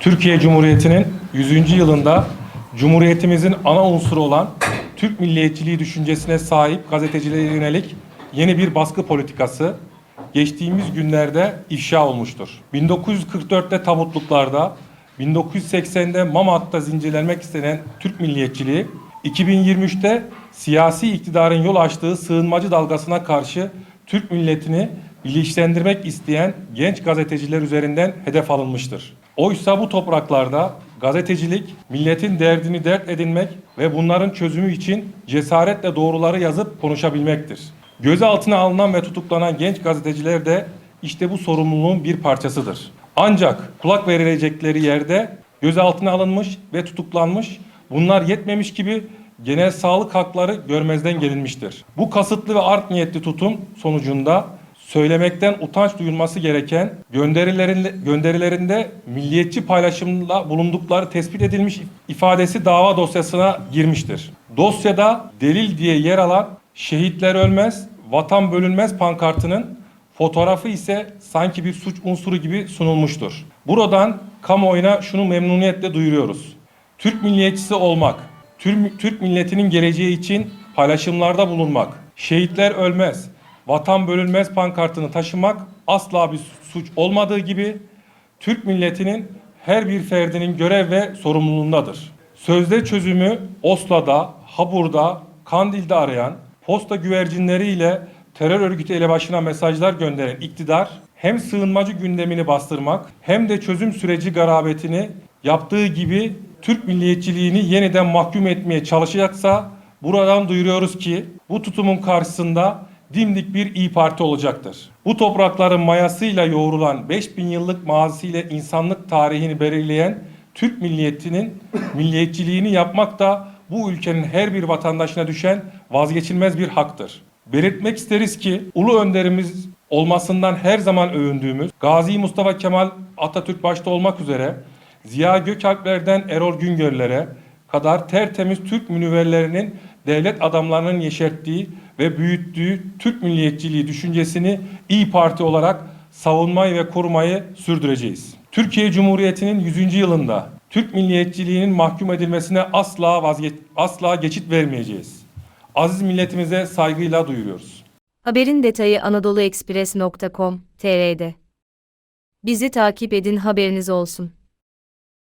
Türkiye Cumhuriyeti'nin 100. yılında Cumhuriyetimizin ana unsuru olan Türk milliyetçiliği düşüncesine sahip gazetecilere yönelik yeni bir baskı politikası geçtiğimiz günlerde ifşa olmuştur. 1944'te tabutluklarda, 1980'de Mamak'ta zincirlenmek istenen Türk milliyetçiliği, 2023'te siyasi iktidarın yol açtığı sığınmacı dalgasına karşı Türk milletini bilinçlendirmek isteyen genç gazeteciler üzerinden hedef alınmıştır. Oysa bu topraklarda gazetecilik, milletin derdini dert edinmek ve bunların çözümü için cesaretle doğruları yazıp konuşabilmektir. Gözaltına alınan ve tutuklanan genç gazeteciler de işte bu sorumluluğun bir parçasıdır. Ancak kulak verilecekleri yerde gözaltına alınmış ve tutuklanmış, bunlar yetmemiş gibi genel sağlık hakları görmezden gelinmiştir. Bu kasıtlı ve art niyetli tutum sonucunda söylemekten utanç duyulması gereken gönderilerinde, gönderilerinde milliyetçi paylaşımla bulundukları tespit edilmiş ifadesi dava dosyasına girmiştir. Dosyada delil diye yer alan şehitler ölmez, vatan bölünmez pankartının fotoğrafı ise sanki bir suç unsuru gibi sunulmuştur. Buradan kamuoyuna şunu memnuniyetle duyuruyoruz. Türk milliyetçisi olmak, Türk, milletinin geleceği için paylaşımlarda bulunmak, şehitler ölmez, vatan bölünmez pankartını taşımak asla bir suç olmadığı gibi Türk milletinin her bir ferdinin görev ve sorumluluğundadır. Sözde çözümü Oslo'da, Habur'da, Kandil'de arayan, posta güvercinleriyle terör örgütü elebaşına mesajlar gönderen iktidar hem sığınmacı gündemini bastırmak hem de çözüm süreci garabetini yaptığı gibi Türk milliyetçiliğini yeniden mahkum etmeye çalışacaksa buradan duyuruyoruz ki bu tutumun karşısında dimdik bir iyi Parti olacaktır. Bu toprakların mayasıyla yoğrulan 5000 yıllık mazisiyle insanlık tarihini belirleyen Türk milliyetinin milliyetçiliğini yapmak da bu ülkenin her bir vatandaşına düşen vazgeçilmez bir haktır. Belirtmek isteriz ki ulu önderimiz olmasından her zaman övündüğümüz Gazi Mustafa Kemal Atatürk başta olmak üzere Ziya Gökalpler'den Erol Güngör'lere kadar tertemiz Türk münevverlerinin devlet adamlarının yeşerttiği ve büyüttüğü Türk milliyetçiliği düşüncesini İyi Parti olarak savunmayı ve korumayı sürdüreceğiz. Türkiye Cumhuriyeti'nin 100. yılında Türk milliyetçiliğinin mahkum edilmesine asla vazgeç asla geçit vermeyeceğiz. Aziz milletimize saygıyla duyuruyoruz. Haberin detayı anadoluexpress.com.tr'de. Bizi takip edin haberiniz olsun.